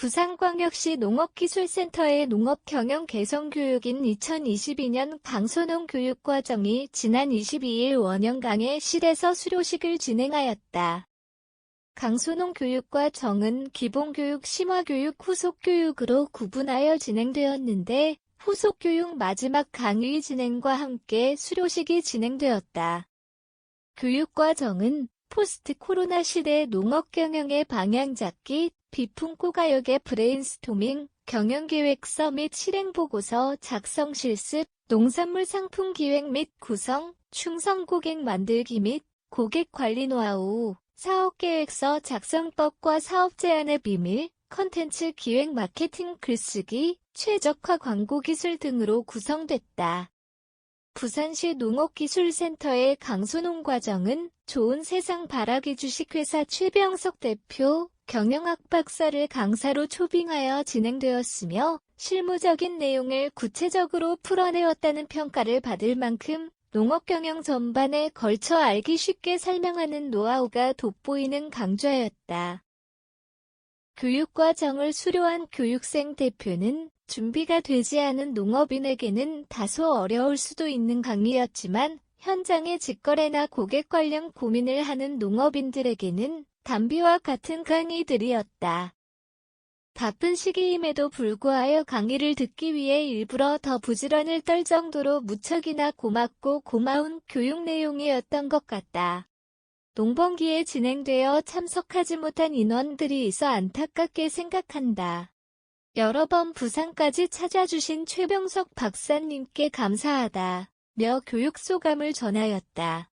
부산광역시 농업기술센터의 농업경영 개선 교육인 2022년 강소농 교육과정이 지난 22일 원영강의 실에서 수료식을 진행하였다. 강소농 교육과 정은 기본교육, 심화교육, 후속교육으로 구분하여 진행되었는데 후속교육 마지막 강의 진행과 함께 수료식이 진행되었다. 교육과 정은 포스트 코로나 시대 농업 경영의 방향 잡기, 비품고 가역의 브레인스토밍, 경영계획서 및 실행보고서 작성 실습, 농산물 상품 기획 및 구성, 충성 고객 만들기 및 고객 관리 노하우, 사업계획서 작성법과 사업 제안의 비밀, 컨텐츠 기획 마케팅 글쓰기, 최적화 광고 기술 등으로 구성됐다. 부산시 농업기술센터의 강소농 과정은 좋은 세상 바라기 주식회사 최병석 대표, 경영학 박사를 강사로 초빙하여 진행되었으며 실무적인 내용을 구체적으로 풀어내었다는 평가를 받을 만큼 농업 경영 전반에 걸쳐 알기 쉽게 설명하는 노하우가 돋보이는 강좌였다. 교육과정을 수료한 교육생 대표는 준비가 되지 않은 농업인에게는 다소 어려울 수도 있는 강의였지만 현장의 직거래나 고객 관련 고민을 하는 농업인들에게는 담비와 같은 강의들이었다. 바쁜 시기임에도 불구하여 강의를 듣기 위해 일부러 더 부지런을 떨 정도로 무척이나 고맙고 고마운 교육 내용이었던 것 같다. 농번기에 진행되어 참석하지 못한 인원들이 있어 안타깝게 생각한다. 여러 번 부산까지 찾아주신 최병석 박사님께 감사하다. 며 교육 소감을 전하였다.